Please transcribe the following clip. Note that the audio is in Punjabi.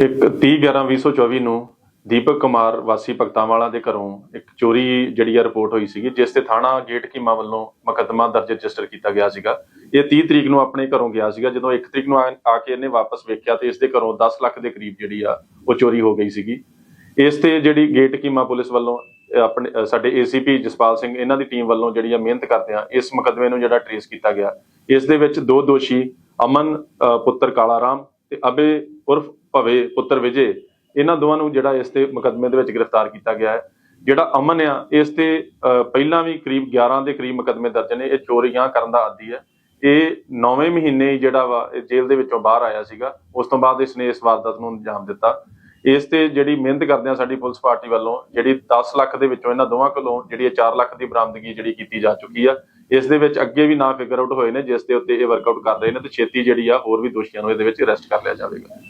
ਇੱਕ 30/11/2024 ਨੂੰ ਦੀਪਕ ਕੁਮਾਰ ਵਾਸੀ ਭਗਤਾਂਵਾਲਾ ਦੇ ਘਰੋਂ ਇੱਕ ਚੋਰੀ ਜਿਹੜੀ ਆ ਰਿਪੋਰਟ ਹੋਈ ਸੀਗੀ, ਜਿਸ ਤੇ ਥਾਣਾ ਗੇਟ ਕੀਮਾ ਵੱਲੋਂ ਮੁਕੱਦਮਾ ਦਰਜ ਰਜਿਸਟਰ ਕੀਤਾ ਗਿਆ ਸੀਗਾ। ਇਹ 30 ਤਰੀਕ ਨੂੰ ਆਪਣੇ ਘਰੋਂ ਗਿਆ ਸੀਗਾ, ਜਦੋਂ 1 ਤਰੀਕ ਨੂੰ ਆ ਕੇ ਇਹਨੇ ਵਾਪਸ ਵੇਖਿਆ ਤੇ ਇਸ ਦੇ ਘਰੋਂ 10 ਲੱਖ ਦੇ ਕਰੀਬ ਜਿਹੜੀ ਆ ਉਹ ਚੋਰੀ ਹੋ ਗਈ ਸੀਗੀ। ਇਸ ਤੇ ਜਿਹੜੀ ਗੇਟ ਕੀਮਾ ਪੁਲਿਸ ਵੱਲੋਂ, ਅਹ, ਆਪਣੇ, ਅਹ, ਸਾਡੇ ਏਸੀਪੀ ਜਸਪਾਲ ਸਿੰਘ, ਇਹਨਾਂ ਦੀ ਟੀਮ ਵੱਲੋਂ ਜਿਹੜੀ ਆ ਮਿਹਨਤ ਕਰਦੇ ਆ, ਇਸ ਮੁਕੱਦਮੇ ਨੂੰ ਜਿਹੜਾ ਟਰੇਸ ਕੀਤਾ ਗਿਆ। ਇਸ ਦੇ ਵਿੱਚ ਦੋ ਦੋਸ਼ੀ, ਅਮਨ ਪੁੱਤਰ ਕਾਲਾ ਰਾਮ ਤੇ ਅਬੇ ਉਰਫ ਭਵੇ ਪੁੱਤਰ ਵਿਜੇ, ਇਹਨਾਂ ਦੋਵਾਂ ਨੂੰ ਜਿਹੜਾ ਇਸ ਤੇ ਮੁਕੱਦਮੇ ਦੇ ਵਿੱਚ ਗ੍ਰਿਫਤਾਰ ਕੀਤਾ ਗਿਆ ਹੈ। ਜਿਹੜਾ ਅਮਨ ਆ, ਇਸ ਤੇ ਪਹਿਲਾਂ ਵੀ ਕਰੀਬ 11 ਦੇ ਕਰੀਬ ਮੁਕੱਦਮੇ ਦਰਜ ਨੇ। ਇਹ ਚੋਰੀਆਂ ਕਰਨ ਦਾ ਆਦੀ ਹੈ। ਇਹ 9ਵੇਂ ਮਹੀਨੇ ਜਿਹੜਾ ਵਾ, ਇਹ ਜੇਲ੍ਹ ਦੇ ਵਿੱਚੋਂ ਬਾਹਰ ਆਇਆ ਸੀਗਾ। ਉਸ ਤੋਂ ਬਾਅਦ ਇਸ ਨੇ ਇਸ ਵਾਰਦਾਤ ਨੂੰ ਅੰਜਾਮ ਦਿੱਤਾ। ਇਸ ਤੇ ਜਿਹੜੀ ਮਿਹਨਤ ਕਰਦੇ ਆ ਸਾਡੀ ਪੁਲਿਸ ਪਾਰਟੀ ਵੱਲੋਂ, ਜਿਹੜੀ 10 ਲੱਖ ਦੇ ਵਿੱਚੋਂ ਇਹਨਾਂ ਦੋਵਾਂ ਕੋਲੋਂ, ਜਿਹੜੀ ਇਹ 4 ਲੱਖ ਦੀ ਬਰਾਮਦਗੀ ਜਿਹੜੀ ਕੀਤੀ ਜਾ ਚੁੱਕੀ ਆ, ਇਸ ਦੇ ਵਿੱਚ ਅੱਗੇ ਵੀ ਨਾ ਫਿਗਰ ਆਊਟ ਹੋਏ ਨੇ, ਜਿਸ ਦੇ ਉੱਤੇ ਇਹ ਵਰਕਆਊਟ ਕਰ ਰਹੇ ਨੇ ਤੇ ਛੇਤੀ ਜਿਹੜੀ ਆ ਹੋਰ ਵੀ ਦੋਸ਼ੀਆਂ ਨੂੰ ਇਹਦੇ ਵਿੱਚ ਅਰੈਸਟ ਕਰ ਲਿਆ ਜਾਵੇਗਾ।